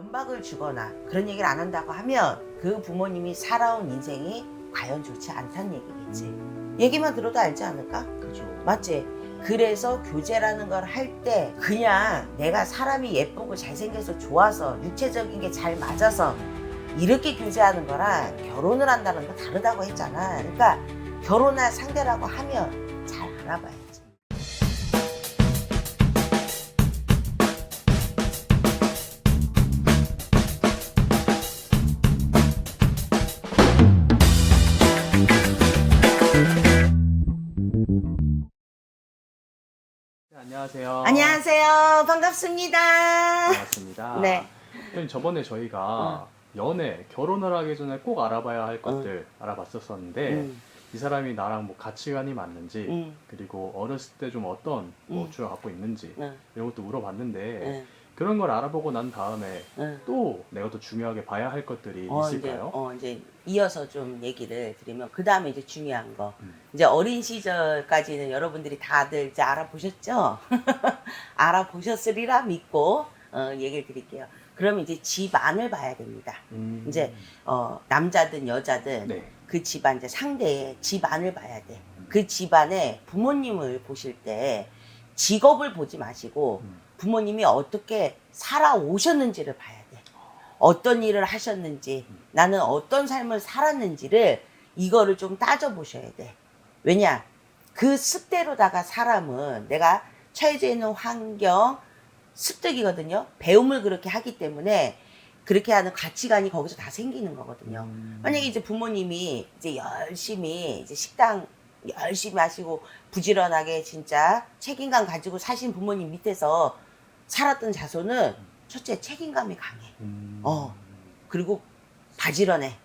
면박을 주거나 그런 얘기를 안 한다고 하면 그 부모님이 살아온 인생이 과연 좋지 않다는 얘기겠지. 얘기만 들어도 알지 않을까? 그죠. 맞지? 그래서 교제라는 걸 할 때 그냥 내가 사람이 예쁘고 잘생겨서 좋아서 육체적인 게 잘 맞아서 이렇게 교제하는 거랑 결혼을 한다는 거 다르다고 했잖아. 그러니까 결혼할 상대라고 하면 잘 알아봐야 안녕하세요. 안녕하세요. 반갑습니다. 반갑습니다. 네. 선생님, 저번에 저희가 연애, 결혼을 하기 전에 꼭 알아봐야 할 것들 알아봤었었는데 음, 이 사람이 나랑 뭐 가치관이 맞는지 음, 그리고 어렸을 때 좀 어떤 뭐 음. 주를 갖고 있는지 음, 이런 것도 물어봤는데 음, 그런 걸 알아보고 난 다음에 음. 또 내가 더 중요하게 봐야 할 것들이 어, 이제, 있을까요? 어, 이제 이어서 좀 얘기를 드리면 그 다음에 이제 중요한 거 음. 이제 어린 시절까지는 여러분들이 다들 이제 알아보셨죠? 알아보셨으리라 믿고 어, 얘기를 드릴게요. 그러면 이제 집안을 봐야 됩니다. 음. 이제 어, 남자든 여자든 네. 그 집안 이제 상대의 집안을 봐야 돼. 그 집안의 부모님을 보실 때 직업을 보지 마시고 음. 부모님이 어떻게 살아오셨는지를 봐야 돼. 어떤 일을 하셨는지, 나는 어떤 삶을 살았는지를 이거를 좀 따져보셔야 돼. 왜냐? 그 습대로다가 사람은 내가 처해져 있는 환경, 습득이거든요. 배움을 그렇게 하기 때문에 그렇게 하는 가치관이 거기서 다 생기는 거거든요. 음. 만약에 이제 부모님이 이제 열심히 이제 식당 열심히 하시고 부지런하게 진짜 책임감 가지고 사신 부모님 밑에서 살았던 자손은 첫째 책임감이 강해. 음. 어. 그리고 바지런해.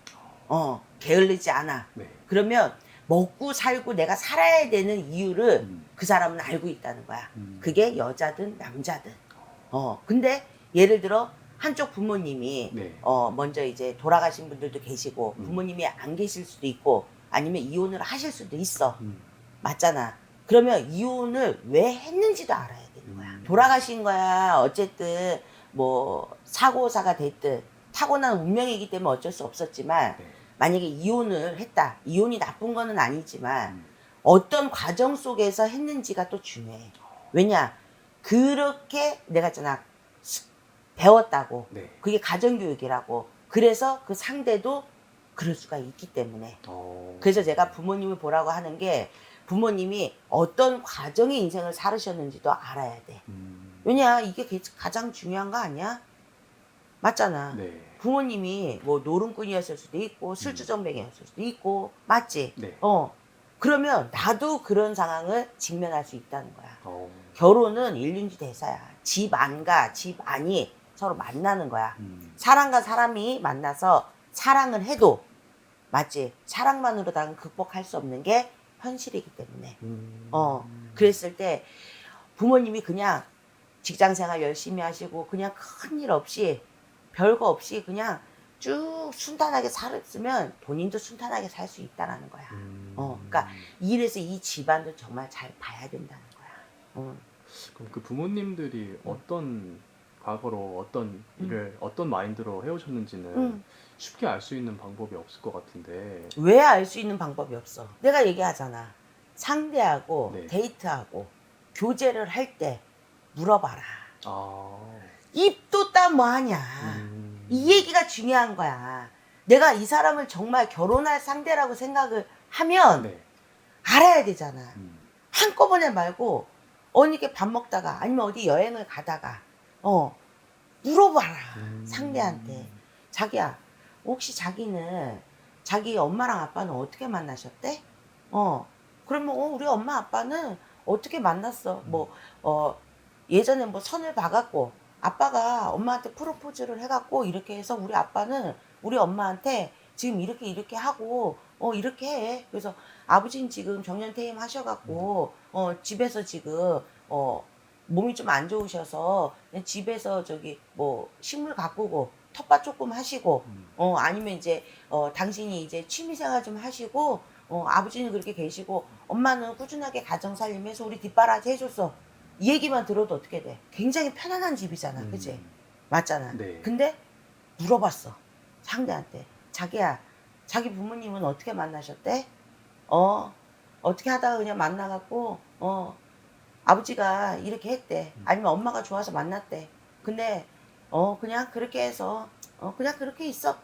어, 게을르지 않아. 네. 그러면 먹고 살고 내가 살아야 되는 이유를 음. 그 사람은 알고 있다는 거야. 음. 그게 여자든 남자든. 어, 근데 예를 들어 한쪽 부모님이 네. 어, 먼저 이제 돌아가신 분들도 계시고 음. 부모님이 안 계실 수도 있고 아니면 이혼을 하실 수도 있어. 음. 맞잖아. 그러면 이혼을 왜 했는지도 알아야. 음. 돌아가신 거야. 어쨌든 뭐 사고사가 됐든 타고난 운명이기 때문에 어쩔 수 없었지만 네. 만약에 이혼을 했다. 이혼이 나쁜 거는 아니지만 음. 어떤 과정 속에서 했는지가 또 중요해. 왜냐? 그렇게 내가 있잖아. 스- 배웠다고. 네. 그게 가정교육이라고. 그래서 그 상대도 그럴 수가 있기 때문에. 어. 그래서 제가 부모님을 보라고 하는 게 부모님이 어떤 과정의 인생을 살으셨는지도 알아야 돼. 음. 왜냐? 이게 게- 가장 중요한 거 아니야? 맞잖아. 네. 부모님이 뭐 노름꾼이었을 수도 있고 술주정뱅이였을 수도 있고 맞지? 네. 어. 그러면 나도 그런 상황을 직면할 수 있다는 거야. 어. 결혼은 일륜지 대사야. 집 안과 집 안이 서로 만나는 거야. 음. 사람과 사람이 만나서 사랑을 해도 맞지? 사랑만으로다는 극복할 수 없는 게 현실이기 때문에. 음. 어. 그랬을 때 부모님이 그냥 직장 생활 열심히 하시고 그냥 큰일 없이 별거 없이 그냥 쭉 순탄하게 살았으면 본인도 순탄하게 살 수 있다라는 거야. 음. 어, 그러니까 이래서 이 집안도 정말 잘 봐야 된다는 거야. 어. 그럼 그 부모님들이 어떤 과거로 어떤 일을 어떤 마인드로 해오셨는지는 음. 쉽게 알 수 있는 방법이 없을 것 같은데 왜 알 수 있는 방법이 없어? 내가 얘기하잖아. 상대하고 네. 데이트하고 교제를 할 때 물어봐라. 아 입도 땀 뭐하냐. 음. 이 얘기가 중요한 거야. 내가 이 사람을 정말 결혼할 상대라고 생각을 하면 네. 알아야 되잖아. 음. 한꺼번에 말고 어느 게밥 먹다가 아니면 어디 여행을 가다가 어 물어봐라 음. 상대한테 자기야 혹시 자기는 자기 엄마랑 아빠는 어떻게 만나셨대? 어 그러면 어, 우리 엄마 아빠는 어떻게 만났어? 뭐 어 예전에 뭐 선을 박았고 아빠가 엄마한테 프로포즈를 해갖고 이렇게 해서 우리 아빠는 우리 엄마한테 지금 이렇게 이렇게 하고 어 이렇게 해 그래서 아버지는 지금 정년퇴임 하셔갖고 어 집에서 지금 어 몸이 좀 안 좋으셔서 그냥 집에서 저기 뭐 식물 가꾸고 텃밭 조금 하시고 음. 어 아니면 이제 어 당신이 이제 취미 생활 좀 하시고 어 아버지는 그렇게 계시고 엄마는 꾸준하게 가정 살림해서 우리 뒷바라지 해줬어 이 얘기만 들어도 어떻게 돼 굉장히 편안한 집이잖아 그지 음. 맞잖아. 네. 근데 물어봤어. 상대한테. 자기야, 자기 부모님은 어떻게 만나셨대? 어, 어떻게 하다가 그냥 만나갖고, 어, 아버지가 이렇게 했대. 음. 아니면 엄마가 좋아서 만났대. 근데, 어, 그냥 그렇게 해서, 어, 그냥 그렇게 있어.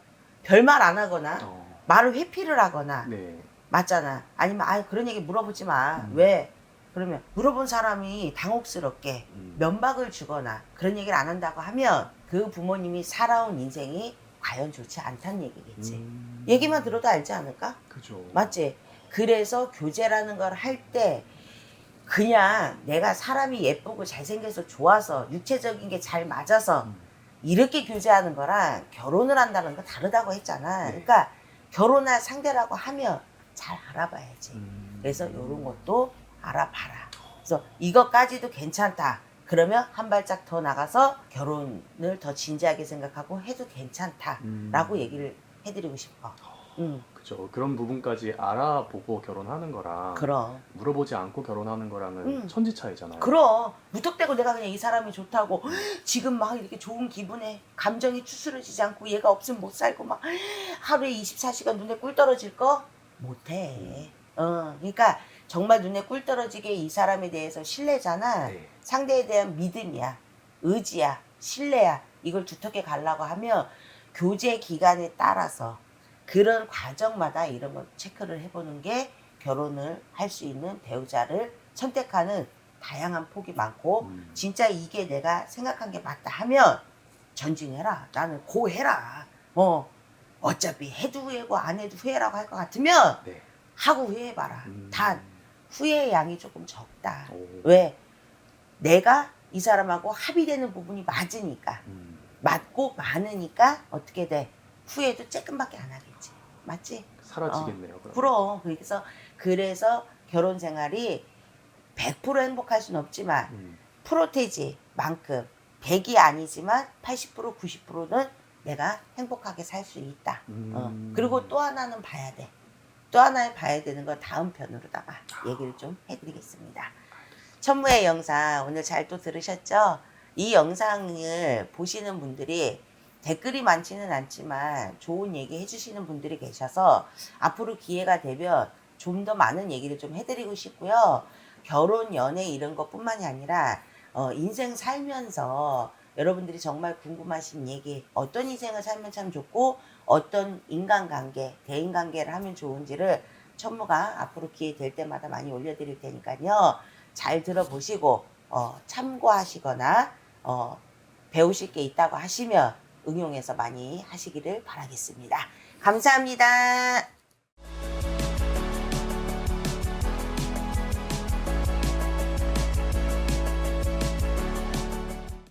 별말 안 하거나, 어, 말을 회피를 하거나, 네. 맞잖아. 아니면, 아 그런 얘기 물어보지 마. 음. 왜? 그러면 물어본 사람이 당혹스럽게 음. 면박을 주거나 그런 얘기를 안 한다고 하면 그 부모님이 살아온 인생이 과연 좋지 않다는 얘기겠지. 음. 얘기만 들어도 알지 않을까? 그죠. 맞지? 그래서 교제라는 걸 할 때 그냥 내가 사람이 예쁘고 잘생겨서 좋아서 육체적인 게 잘 맞아서 음. 이렇게 교제하는 거랑 결혼을 한다는 거 다르다고 했잖아. 네. 그러니까 결혼할 상대라고 하면 잘 알아봐야지. 음. 그래서 이런 것도 알아봐라. 그래서 이것까지도 괜찮다. 그러면 한 발짝 더 나가서 결혼을 더 진지하게 생각하고 해도 괜찮다라고 음. 얘기를 해드리고 싶어. 응, 그죠. 그런 부분까지 알아보고 결혼하는 거랑 그럼. 물어보지 않고 결혼하는 거랑은 음. 천지 차이잖아요. 그럼 무턱대고 내가 그냥 이 사람이 좋다고 지금 막 이렇게 좋은 기분에 감정이 추스러지지 않고 얘가 없으면 못 살고 막 하루에 24시간 눈에 꿀 떨어질 거 못해. 어, 그러니까 정말 눈에 꿀 떨어지게 이 사람에 대해서 신뢰잖아. 네. 상대에 대한 믿음이야, 의지야, 신뢰야. 이걸 두텁게 가려고 하면 교제 기간에 따라서 그런 과정마다 이런 걸 체크를 해보는 게 결혼을 할 수 있는 배우자를 선택하는 다양한 폭이 많고 음. 진짜 이게 내가 생각한 게 맞다 하면 전진해라. 나는 고 해라. 어 어차피 해도 후회고 안 해도 후회라고 할 것 같으면 네. 하고 후회해봐라. 음. 단 후회의 양이 조금 적다. 오. 왜? 내가 이 사람하고 합의되는 부분이 맞으니까. 음. 맞고 많으니까 어떻게 돼? 후회도 조금밖에 안 하겠지. 맞지? 사라지겠네요. 그럼. 그럼. 그래서, 그래서 결혼 생활이 100% 행복할 순 없지만, 음. 프로테지만큼 100이 아니지만 80% 90%는 내가 행복하게 살 수 있다. 음. 어. 그리고 또 하나는 봐야 돼. 또 하나 봐야 되는 건 다음 편으로다가 얘기를 좀 해드리겠습니다. 천무의 영상 오늘 잘 또 들으셨죠? 이 영상을 보시는 분들이 댓글이 많지는 않지만 좋은 얘기 해주시는 분들이 계셔서 앞으로 기회가 되면 좀 더 많은 얘기를 좀 해드리고 싶고요. 결혼, 연애 이런 것 뿐만이 아니라 어, 인생 살면서 여러분들이 정말 궁금하신 얘기 어떤 인생을 살면 참 좋고 어떤 인간관계, 대인관계를 하면 좋은지를 천무가 앞으로 기회 될 때마다 많이 올려드릴 테니까요. 잘 들어보시고 어, 참고하시거나 어, 배우실 게 있다고 하시면 응용해서 많이 하시기를 바라겠습니다. 감사합니다.